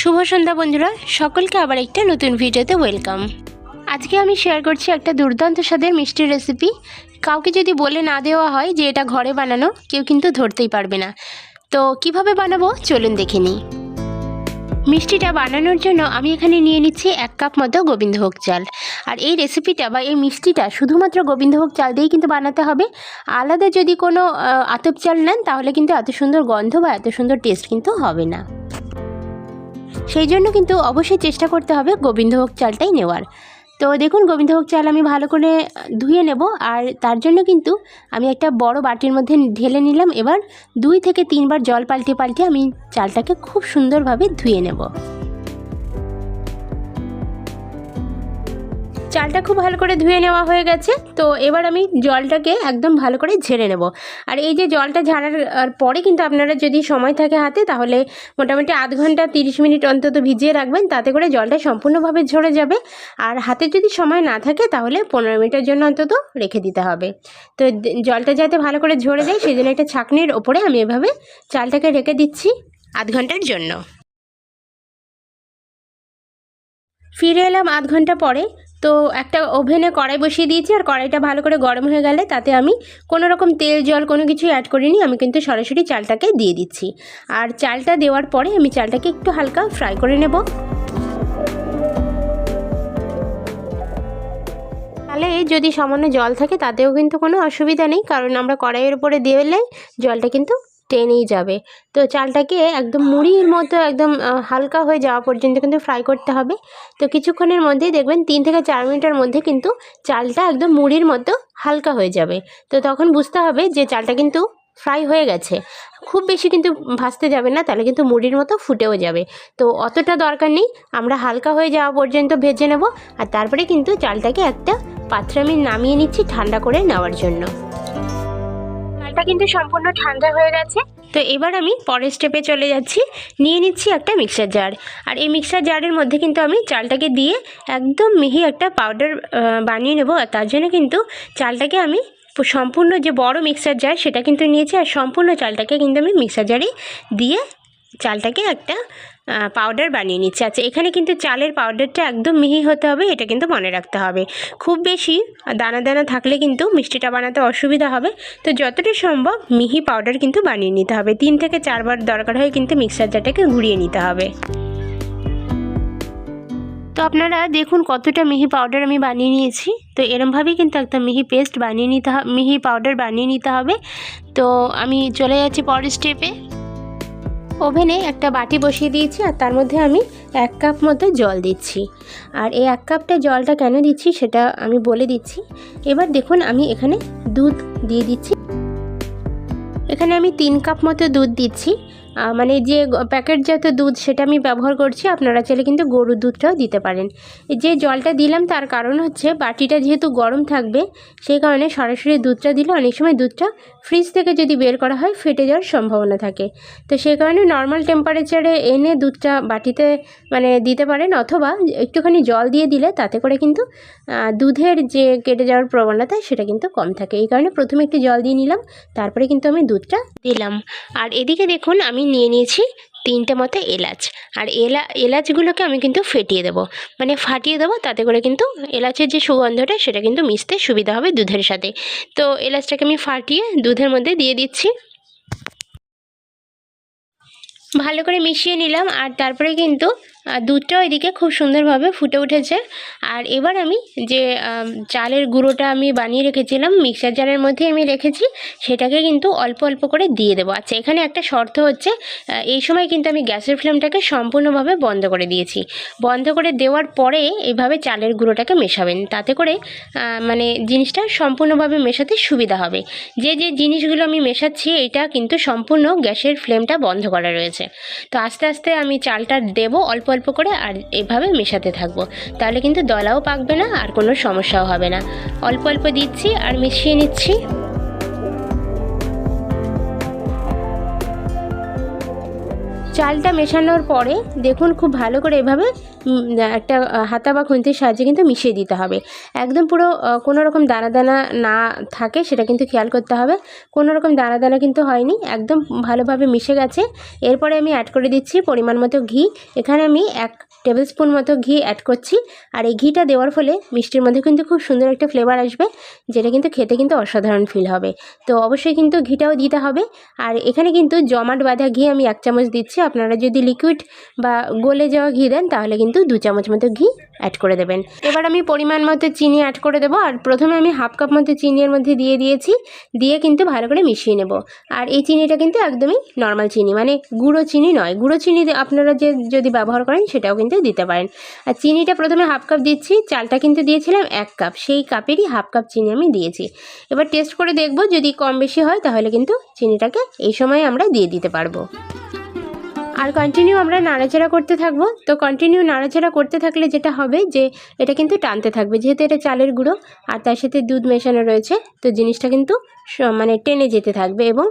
শুভ সন্ধ্যা বন্ধুরা, সকলকে আবার একটা নতুন ভিডিওতে ওয়েলকাম। আজকে আমি শেয়ার করছি একটা দুর্দান্ত স্বাদের মিষ্টির রেসিপি কাউকে যদি বলে না দেওয়া হয় যে এটা ঘরে বানানো, কেউ কিন্তু ধরতেই পারবে না। তো কীভাবে বানাবো? চলুন দেখে নিই। মিষ্টিটা বানানোর জন্য আমি এখানে নিয়ে নিচ্ছি এক কাপ মতো গোবিন্দভোগ চাল। আর এই রেসিপিটা বা এই মিষ্টিটা শুধুমাত্র গোবিন্দভোগ চাল দিয়েই কিন্তু বানাতে হবে। আলাদা যদি কোনো আতপ চাল নেন, তাহলে কিন্তু এত সুন্দর গন্ধ বা এত সুন্দর টেস্ট কিন্তু হবে না। সেই জন্য কিন্তু অবশ্যই চেষ্টা করতে হবে গোবিন্দভোগ চালটাই নেওয়ার। তো দেখুন, গোবিন্দভোগ চাল আমি ভালো করে ধুয়ে নেব। আর তার জন্য কিন্তু আমি একটা বড় বাটির মধ্যে ঢেলে নিলাম। এবার দুই থেকে তিনবার জল পাল্টে পাল্টে আমি চালটাকে খুব সুন্দরভাবে ধুয়ে নেব। চালটা খুব ভালো করে ধুয়ে নেওয়া হয়ে গেছে। তো এবার আমি জলটাকে একদম ভালো করে ঝেড়ে নেব। আর এই যে জলটা ঝাড়ার পরে কিন্তু আপনারা যদি সময় থাকে হাতে, তাহলে মোটামুটি আধ ঘণ্টা তিরিশ মিনিট অন্তত ভিজিয়ে রাখবেন, তাতে করে জলটা সম্পূর্ণভাবে ঝরে যাবে। আর হাতে যদি সময় না থাকে, তাহলে পনেরো মিনিটের জন্য অন্তত রেখে দিতে হবে। তো জলটা যাতে ভালো করে ঝরে যায় সেই জন্য একটা ছাঁকনির ওপরে আমি এভাবে চালটাকে রেখে দিচ্ছি আধ ঘণ্টার জন্য। ফিরে এলাম আধ ঘণ্টা পরে। তো একটা ওভেনে কড়াই বসিয়ে দিয়েছি আর কড়াইটা ভালো করে গরম হয়ে গেলে তাতে আমি কোনো রকম তেল, জল কোনো কিছু অ্যাড করিনি। আমি কিন্তু সরাসরি চালটাকে দিয়ে দিচ্ছি। আর চালটা দেওয়ার পরে আমি চালটাকে একটু হালকা ফ্রাই করে নেব। তাহলে যদি সামান্য জল থাকে, তাতেও কিন্তু কোনো অসুবিধা নেই। কারণ আমরা কড়াইয়ের উপরে দিলে জলটা কিন্তু টেনেই যাবে। তো চালটাকে একদম মুড়ির মতো একদম হালকা হয়ে যাওয়া পর্যন্ত কিন্তু ফ্রাই করতে হবে। তো কিছুক্ষণের মধ্যেই দেখবেন তিন থেকে চার মিনিটের মধ্যে কিন্তু চালটা একদম মুড়ির মতো হালকা হয়ে যাবে। তো তখন বুঝতে হবে যে চালটা কিন্তু ফ্রাই হয়ে গেছে। খুব বেশি কিন্তু ভাজতে যাবে না, তাহলে কিন্তু মুড়ির মতো ফুটেও যাবে। তো অতটা দরকার নেই, আমরা হালকা হয়ে যাওয়া পর্যন্ত ভেজে নেব। আর তারপরে কিন্তু চালটাকে একটা পাত্রে আমি নামিয়ে নিচ্ছি ঠান্ডা করে নেওয়ার জন্য। চালটা কিন্তু সম্পূর্ণ ঠান্ডা হয়ে গেছে। তো এবার আমি পরের স্টেপে চলে যাচ্ছি। নিয়ে নিচ্ছি একটা মিক্সার জার আর এই মিক্সার জারের মধ্যে কিন্তু আমি চালটাকে দিয়ে একদম মিহি একটা পাউডার বানিয়ে নেব। আর তার জন্য কিন্তু চালটাকে আমি সম্পূর্ণ যে বড় মিক্সার জার সেটা কিন্তু নিয়েছি। আর সম্পূর্ণ চালটাকে কিন্তু আমি মিক্সার জারে দিয়ে চালটাকে একটা পাউডার বানিয়ে নিচ্ছি। আচ্ছা এখানে কিন্তু চালের পাউডারটা একদম মিহি হতে হবে, এটা কিন্তু মনে রাখতে হবে। খুব বেশি দানা দানা থাকলে কিন্তু মিষ্টিটা বানাতে অসুবিধা হবে। তো যতটা সম্ভব মিহি পাউডার কিন্তু বানিয়ে নিতে হবে। তিন থেকে চারবার দরকার হয় কিন্তু মিক্সার জারটাকে ঘুরিয়ে নিতে হবে। তো আপনারা দেখুন কতটা মিহি পাউডার আমি বানিয়ে নিয়েছি। তো এরমভাবেই কিন্তু একটা মিহি পেস্ট বানিয়ে নিতে মিহি পাউডার বানিয়ে নিতে হবে। তো আমি চলে যাচ্ছি পরের স্টেপে ওভেনে একটা বাটি বসিয়ে দিয়েছি আর তার মধ্যে আমি এক কাপ মতো জল দিচ্ছি। আর এই এক কাপটা জলটা কেন দিচ্ছি সেটা আমি বলে দিচ্ছি। এবার দেখুন আমি এখানে দুধ দিয়ে দিচ্ছি। এখানে আমি তিন কাপ মতো দুধ দিচ্ছি। মানে যে প্যাকেটজাত দুধ সেটা আমি ব্যবহার করছি, আপনারা চাইলে কিন্তু গরুর দুধটাও দিতে পারেন। যে জলটা দিলাম, তার কারণ হচ্ছে বাটিটা যেহেতু গরম থাকবে, সেই কারণে সরাসরি দুধটা দিলে অনেক সময় দুধটা ফ্রিজ থেকে যদি বের করা হয়, ফেটে যাওয়ার সম্ভাবনা থাকে। তো সেই কারণে নর্মাল টেম্পারেচারে এনে দুধটা বাটিতে মানে দিতে পারেন, অথবা একটুখানি জল দিয়ে দিলে তাতে করে কিন্তু দুধের যে কেটে যাওয়ার প্রবণতা, সেটা কিন্তু কম থাকে। এই কারণে প্রথমে একটু জল দিয়ে নিলাম, তারপরে কিন্তু আমি দুধটা দিলাম। আর এদিকে দেখুন, আমি নিয়ে নিয়েছি তিনটে মতো এলাচ। আর এলা, এলাচগুলোকে আমি কিন্তু ফেটিয়ে দেবো। মানে ফাটিয়ে দেবো, তাতে করে কিন্তু এলাচের যে সুগন্ধটা, সেটা কিন্তু মিশতে সুবিধা হবে দুধের সাথে। তো এলাচটাকে আমি ফাটিয়ে দুধের মধ্যে দিয়ে দিচ্ছি। ভালো করে মিশিয়ে নিলাম, আর তারপরে কিন্তু আহ, দুধটাও এদিকে খুব সুন্দরভাবে ফুটে উঠেছে। আর এবার আমি যে চালের গুঁড়োটা আমি বানিয়ে রেখেছিলাম মিক্সার জারের মধ্যে আমি রেখেছি সেটাকে কিন্তু অল্প অল্প করে দিয়ে দেবো। আচ্ছা এখানে একটা শর্ত হচ্ছে এই সময় কিন্তু আমি গ্যাসের ফ্লেমটাকে সম্পূর্ণভাবে বন্ধ করে দিয়েছি। বন্ধ করে দেওয়ার পরে এইভাবে চালের গুঁড়োটাকে মেশাবেন তাতে করে মানে জিনিসটা সম্পূর্ণভাবে মেশাতে সুবিধা হবে। যে যে জিনিসগুলো আমি মেশাচ্ছি এটা কিন্তু সম্পূর্ণ গ্যাসের ফ্লেমটা বন্ধ করা রয়েছে। তো আস্তে আস্তে আমি চালটা দেবো অল্প অল্প করে আর এভাবে মেশাতে থাকব। তাহলে কিন্তু দলাও পাকবে না আর কোনো সমস্যাও হবে না। অল্প অল্প দিচ্ছি আর মিশিয়ে নিচ্ছি। চালটা মেশানোর পরে দেখুন খুব ভালো করে এভাবে একটা হাতা বা খুন্তির সাহায্যে কিন্তু মিশিয়ে দিতে হবে। একদম পুরো কোনো রকম দানা দানা না থাকে সেটা কিন্তু খেয়াল করতে হবে। কোনো রকম দানা দানা কিন্তু হয়নি, একদম ভালোভাবে মিশে গেছে। এরপরে আমি অ্যাড করে দিচ্ছি পরিমাণ মতো ঘি। এখানে আমি এক টেবিল স্পুন মতো ঘি অ্যাড করছি। আর এই ঘিটা দেওয়ার ফলে মিষ্টির মধ্যে কিন্তু খুব সুন্দর একটা ফ্লেভার আসবে, যেটা কিন্তু খেতে কিন্তু অসাধারণ ফিল হবে। তো অবশ্যই কিন্তু ঘিটাও দিতে হবে। আর এখানে কিন্তু জমাট বাঁধা ঘি আমি এক চামচ দিচ্ছি। আপনারা যদি লিকুইড বা গলে যাওয়া ঘি দেন তাহলে কিন্তু দু চামচ মতো ঘি অ্যাড করে দেবেন। এবার আমি পরিমাণ মতো চিনি অ্যাড করে দেবো আর প্রথমে আমি হাফ কাপ মতো চিনির মধ্যে দিয়ে দিয়েছি, দিয়ে কিন্তু ভালো করে মিশিয়ে নেব। আর এই চিনিটা কিন্তু একদমই নর্মাল চিনি মানে গুঁড়ো চিনি নয়। গুঁড়ো চিনি আপনারা যে যদি ব্যবহার করেন সেটাও কিন্তু দিতে পারেন। আর চিনিটা প্রথমে হাফ কাপ দিচ্ছি, চালটা কিন্তু দিয়েছিলাম এক কাপ সেই কাপেরই হাফ কাপ চিনি আমি দিয়েছি। এবার টেস্ট করে দেখব, যদি কম বেশি হয় তাহলে কিন্তু চিনিটাকে এই সময় আমরা দিয়ে দিতে পারব। আর কন্টিনিউ আমরা নাড়াচাড়া করতে থাকব। তো কন্টিনিউ নাড়াচাড়া করতে থাকলে যেটা হবে যে, এটা কিন্তু টানতে থাকবে। যেহেতু এটা চালের গুঁড়ো, আর তার সাথে দুধ মেশানো রয়েছে, তো জিনিসটা কিন্তু মানে টেনে যেতে থাকবে এবং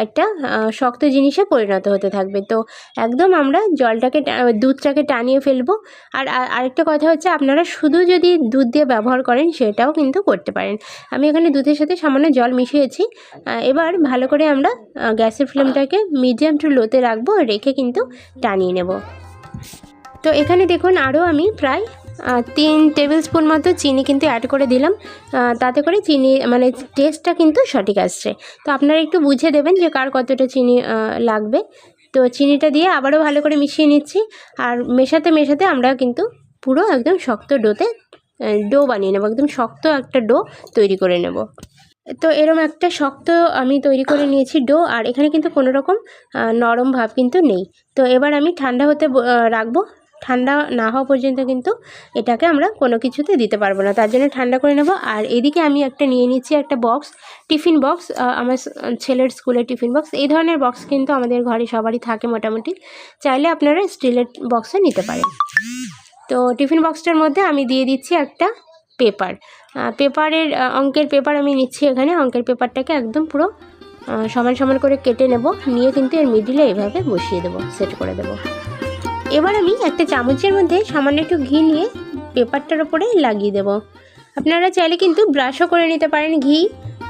একটা শক্ত জিনিসে পরিণত হতে থাকবে। তো একদম আমরা জলটাকে দুধটাকে টানিয়ে ফেলব। আর, আর- আরেকটা কথা হচ্ছে, আপনারা শুধু যদি দুধ দিয়ে ব্যবহার করেন, সেটাও কিন্তু করতে পারেন। আমি এখানে দুধের সাথে সামান্য জল মিশিয়েছি। এবার ভালো করে আমরা গ্যাসের ফ্লেমটাকে মিডিয়াম টু লোতে রাখব রেখে কিন্তু টানিয়ে নেব। তো এখানে দেখুন আরও আমি প্রায় তিন টেবিল স্পুন মতো চিনি কিন্তু অ্যাড করে দিলাম। তাতে করে চিনি মানে টেস্টটা কিন্তু সঠিক আসছে। তো আপনারা একটু বুঝে দেবেন যে কার কতটা চিনি লাগবে। তো চিনিটা দিয়ে আবারও ভালো করে মিশিয়ে নিচ্ছি। আর মেশাতে মেশাতে আমরা কিন্তু পুরো একদম শক্ত ডোতে ডো বানিয়ে নেব। একদম শক্ত একটা ডো তৈরি করে নেব। তো এরম একটা শক্ত আমি তৈরি করে নিয়েছি ডো, আর এখানে কিন্তু কোনো রকম নরম ভাব কিন্তু নেই। তো এবার আমি ঠান্ডা হতে রাখব। ঠান্ডা না হওয়া পর্যন্ত কিন্তু এটাকে আমরা কোনো কিছুতে দিতে পারব না। তার জন্য ঠান্ডা করে নেব। আর এদিকে আমি একটা নিয়ে নিচ্ছি একটা বক্স, টিফিন বক্স আমার ছেলের স্কুলের টিফিন বক্স। এই ধরনের বক্স কিন্তু আমাদের ঘরে সবারই থাকে মোটামুটি। চাইলে আপনারা স্টিলের বক্সও নিতে পারেন। তো টিফিন বক্সটার মধ্যে আমি দিয়ে দিচ্ছি একটা পেপার। পেপারের অঙ্কের পেপার আমি নিচ্ছি এখানে। অঙ্কের পেপারটাকে একদম পুরো সমান সমান করে কেটে নেব। নিয়ে কিন্তু এর মিডিলে এইভাবে বসিয়ে দেবো সেট করে দেবো। এবার আমি একটা চামচের মধ্যে সামান্য একটু ঘি নিয়ে পেপারটার ওপরে লাগিয়ে দেব। আপনারা চাইলে কিন্তু ব্রাশও করে নিতে পারেন ঘি,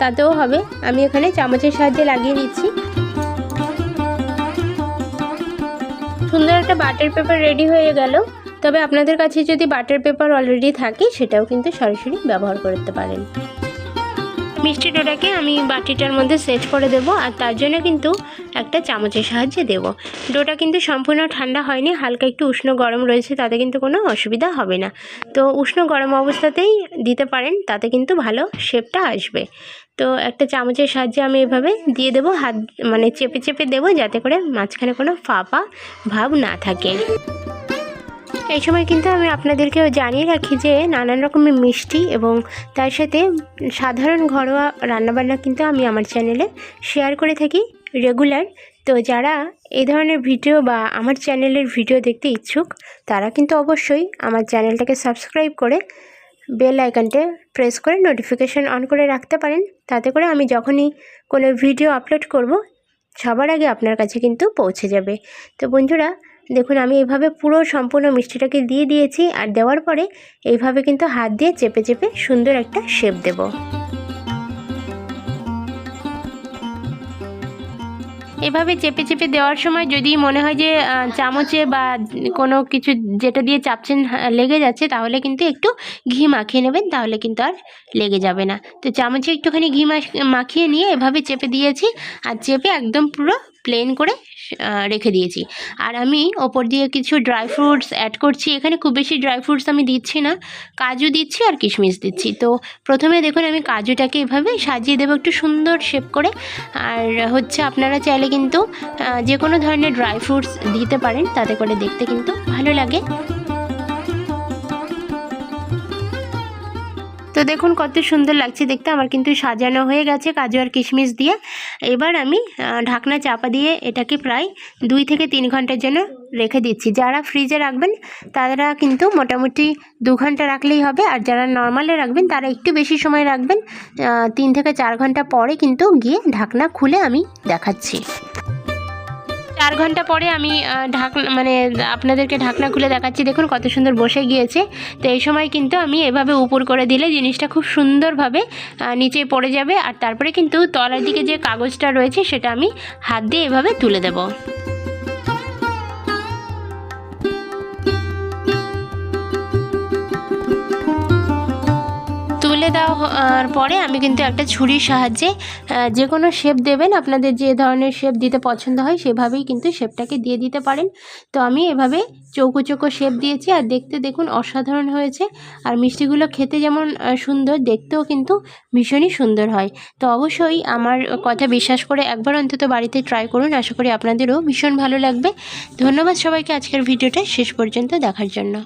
তাতেও হবে। আমি এখানে চামচের সাহায্যে লাগিয়ে নিচ্ছি সুন্দর একটা বাটার পেপার রেডি হয়ে গেল। তবে আপনাদের কাছে যদি বাটার পেপার অলরেডি থাকে, সেটাও কিন্তু সরাসরি ব্যবহার করতে পারেন। মিষ্টি ডোটাকে আমি বাটিটার মধ্যে সেট করে দেব, আর তার জন্য কিন্তু একটা চামচের সাহায্যে দেব। ডোটা কিন্তু সম্পূর্ণ ঠান্ডা হয়নি, হালকা একটু উষ্ণ গরম রয়েছে, তাতে কিন্তু কোনো অসুবিধা হবে না। তো উষ্ণ গরম অবস্থাতেই দিতে পারেন, তাতে কিন্তু ভালো শেপটা আসবে। তো একটা চামচের সাহায্যে আমি এভাবে দিয়ে দেবো, হাত মানে চেপে চেপে দেবো, যাতে করে মাঝখানে কোনো ফাঁপা ভাব না থাকে। এই সময় কিন্তু আমি আপনাদেরকেও জানিয়ে রাখি যে নানান রকমের মিষ্টি এবং তার সাথে সাধারণ ঘরোয়া রান্নাবান্না কিন্তু আমি আমার চ্যানেলে শেয়ার করে থাকি রেগুলার। তো যারা এই ধরনের ভিডিও বা আমার চ্যানেলের ভিডিও দেখতে ইচ্ছুক, তারা কিন্তু অবশ্যই আমার চ্যানেলটাকে সাবস্ক্রাইব করে বেল আইকনটা প্রেস করে নোটিফিকেশান অন করে রাখতে পারেন। তাতে করে আমি যখনই কোনো ভিডিও আপলোড করব, সবার আগে আপনার কাছে কিন্তু পৌঁছে যাবে। তো বন্ধুরা দেখুন, আমি এভাবে পুরো সম্পূর্ণ মিষ্টিটাকে দিয়ে দিয়েছি আর দেওয়ার পরে এইভাবে কিন্তু হাত দিয়ে চেপে চেপে সুন্দর একটা শেপ দেব। এভাবে চেপে চেপে দেওয়ার সময় যদি মনে হয় যে চামচে বা কোনো কিছু যেটা দিয়ে চাপছেন লেগে যাচ্ছে, তাহলে কিন্তু একটু ঘি মাখিয়ে নেবেন, তাহলে কিন্তু আর লেগে যাবে না। তো চামচে একটুখানি ঘি মাখ- মাখিয়ে নিয়ে এভাবে চেপে দিয়েছি আর চেপে একদম পুরো প্লেন করে রেখে দিয়েছি। আর আমি ওপর দিয়ে কিছু ড্রাই ফ্রুটস অ্যাড করছি। এখানে খুব বেশি ড্রাই ফ্রুটস আমি দিচ্ছি না। কাজু দিচ্ছি আর কিশমিশ দিচ্ছি। তো প্রথমে দেখুন আমি কাজুটাকে এভাবে সাজিয়ে দেবো একটু সুন্দর শেপ করে। আর হচ্ছে আপনারা চাইলে কিন্তু যে কোনো ধরনের ড্রাই ফ্রুটস দিতে পারেন। তাতে করে দেখতে কিন্তু ভালো লাগে। তো দেখুন কত সুন্দর লাগছে দেখতে। আমার কিন্তু সাজানো হয়ে গেছে কাজু আর কিশমিশ দিয়ে। এবার আমি ঢাকনা চাপা দিয়ে এটাকে প্রায় দুই থেকে তিন ঘণ্টার জন্য রেখে দিচ্ছি। যারা ফ্রিজে রাখবেন, তারা কিন্তু মোটামুটি দু ঘণ্টা রাখলেই হবে। আর যারা নর্মালে রাখবেন, তারা একটু বেশি সময় রাখবেন। তিন থেকে চার ঘণ্টা পরে কিন্তু গিয়ে ঢাকনা খুলে আমি দেখাচ্ছি। চার ঘণ্টা পরে আমি ঢাকনা মানে আপনাদেরকে ঢাকনা খুলে দেখাচ্ছি। দেখুন কত সুন্দর বসে গিয়েছে। তো এই সময় কিন্তু আমি এভাবে উপর করে দিলে জিনিসটা খুব সুন্দরভাবে নিচে পড়ে যাবে। আর তারপরে কিন্তু তলার দিকে যে কাগজটা রয়েছে, সেটা আমি হাত দিয়ে এভাবে তুলে দেবো। তুলে দেওয়ার পরে আমি কিন্তু একটা ছুরির সাহায্যে যে কোনো শেপ দেবেন। আপনাদের যে ধরনের শেপ দিতে পছন্দ হয়, সেভাবেই কিন্তু শেপটাকে দিয়ে দিতে পারেন। তো আমি এভাবে চৌকো চৌকো শেপ দিয়েছি, আর দেখতে দেখুন অসাধারণ হয়েছে। আর মিষ্টিগুলো খেতে যেমন সুন্দর, দেখতেও কিন্তু ভীষণই সুন্দর হয়। তো অবশ্যই আমার কথা বিশ্বাস করে একবার অন্তত বাড়িতে ট্রাই করুন। আশা করি আপনাদেরও ভীষণ ভালো লাগবে। ধন্যবাদ সবাইকে আজকের ভিডিওটা শেষ পর্যন্ত দেখার জন্য।